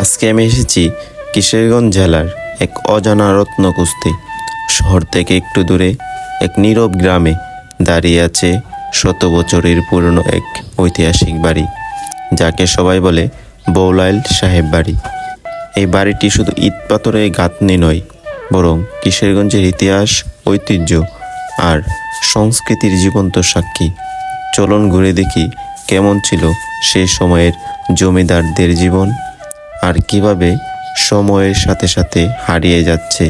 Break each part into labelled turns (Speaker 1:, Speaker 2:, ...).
Speaker 1: আজকে আমি এসেছি কিশোরগঞ্জ জেলার এক অজানা রত্ন কুস্তি শহর থেকে একটু দূরে এক নীরব গ্রামে দাঁড়িয়ে আছে শত বছরের পুরনো এক ঐতিহাসিক বাড়ি, যাকে সবাই বলে বৌলাইল সাহেব বাড়ি। এই বাড়িটি শুধু ইট পাথরের গাঁথনি নয়, বরং কিশোরগঞ্জের ইতিহাস, ঐতিহ্য আর সংস্কৃতির জীবন্ত সাক্ষী। চলন ঘুরে দেখি কেমন ছিল সেই সময়ের জমিদারদের জীবন। আর কীভাবে সময়ের সাথে সাথে হারিয়ে যাচ্ছে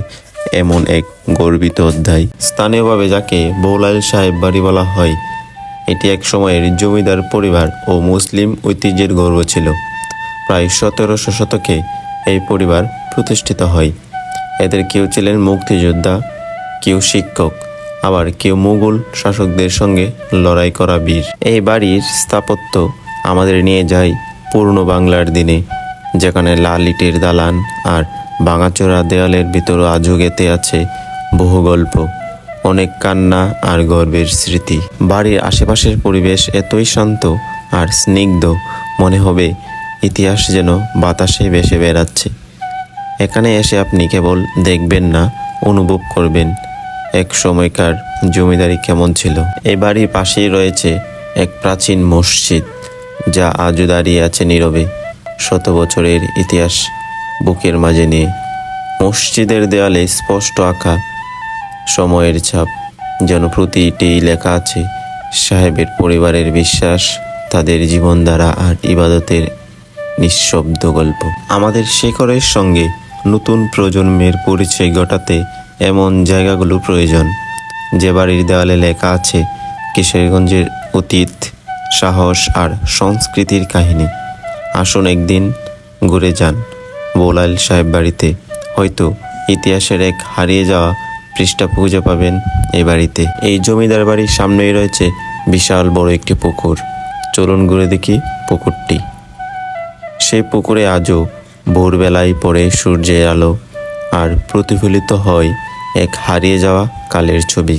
Speaker 1: এমন এক গর্বিত অধ্যায়। স্থানীয়ভাবে যাকে বৌলাল সাহেব বাড়ি বলা হয়, এটি এক সময়ের জমিদার পরিবার ও মুসলিম ঐতিহ্যের গর্ব ছিল। প্রায় সতেরোশো শতকে এই পরিবার প্রতিষ্ঠিত হয়। এদের কেউ ছিলেন মুক্তিযোদ্ধা, কেউ শিক্ষক, আবার কেউ মুঘল শাসকদের সঙ্গে লড়াই করা বীর। এই বাড়ির স্থাপত্য আমাদের নিয়ে যায় পুরনো বাংলার দিনে। যেখানে লাল ইটের দালান আর ভাঙাচোরা দেয়ালের ভিতর আজও গেতে আছে বহু গল্প, অনেক কান্না আর গর্বের স্মৃতি। বাড়ির আশেপাশের পরিবেশ এতই শান্ত আর স্নিগ্ধ, মনে হবে ইতিহাস যেন বাতাসে ভেসে বেড়াচ্ছে। এখানে এসে আপনি কেবল দেখবেন না, অনুভব করবেন এক সময়কার জমিদারি কেমন ছিল। এই বাড়ির পাশেই রয়েছে এক প্রাচীন মসজিদ, যা আজও দাঁড়িয়ে আছে নীরবে। শত বছরের ইতিহাস বুকের মাঝে নিয়ে। মসজিদের দেওয়ালে স্পষ্ট আঁকা, সময়ের ছাপ, যেন প্রতিটি লেখা আছে, সাহেবের পরিবারের বিশ্বাস, তাদের জীবনধারা আর ইবাদতের নিঃশব্দ গল্প। আমাদের শেখরের সঙ্গে নতুন প্রজন্মের পরিচয় ঘটাতে এমন জায়গাগুলো প্রয়োজন। যে বাড়ির দেওয়ালে লেখা আছে, কিশোরগঞ্জের অতীত, সাহস আর সংস্কৃতির কাহিনী। আসুন একদিন ঘুরে যান। বোলাল সাহেব বাড়িতে। হয়তো ইতিহাসের এক হারিয়ে যাওয়া পৃষ্ঠা খুঁজে পাবেন এই বাড়িতে। এই জমিদার বাড়ির সামনেই রয়েছে বিশাল বড় একটি পুকুর। চলুন ঘুরে দেখি পুকুরটি। সেই পুকুরে আজও ভোরবেলায় পড়ে সূর্যের আলো আর প্রতিফলিত হয় এক হারিয়ে যাওয়া কালের ছবি।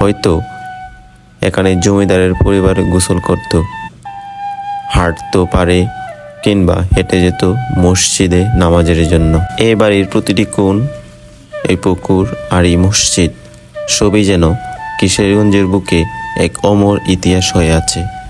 Speaker 1: হয়তো এখানে জমিদারের পরিবার গোসল করত। হাঁটতো পারে কিংবা হেঁটে যেত মসজিদে নামাজের জন্য। এ বাড়ির প্রতিটি কোণ, এই পুকুর আর এই মসজিদ, সবই যেন কিশোরগঞ্জের বুকে এক অমর ইতিহাস হয়ে আছে।